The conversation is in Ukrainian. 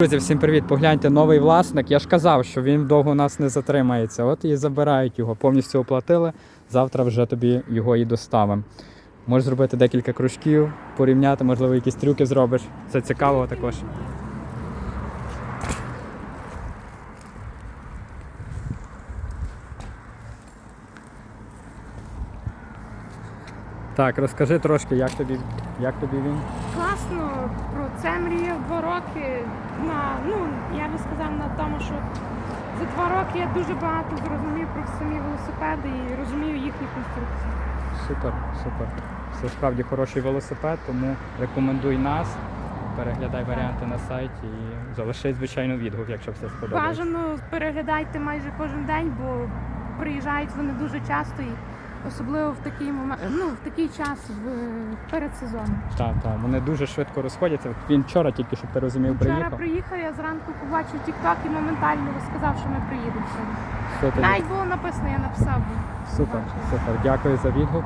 Друзі, всім привіт! Погляньте, новий власник. Я ж казав, що він довго у нас не затримається. От і забирають його. Повністю оплатили. Завтра вже тобі його і доставимо. Можеш зробити декілька кружків, порівняти, можливо, якісь трюки зробиш. Це цікаво також. Так, розкажи трошки, як тобі, як тобі він. Класно, про це мріяв два роки. На, ну, я би сказав на тому, що за два роки я дуже багато зрозумів про самі велосипеди і розумію їхні конструкції. Супер, супер. Це справді хороший велосипед, тому рекомендуй нас, переглядай варіанти на сайті і залиши, звичайно, відгук, якщо все сподобається. Бажано переглядайте майже кожен день, бо приїжджають вони дуже часто і особливо в такий момент, ну в такий час в перед сезоном. Так, так, вони дуже швидко розходяться. Він вчора тільки, щоб ти розумів, Вчора приїхав. приїхав, я зранку побачив тікток і моментально сказав, що ми приїдемо сюди. Навіть було написано, я написав. Супер, супер. Дякую за відгук.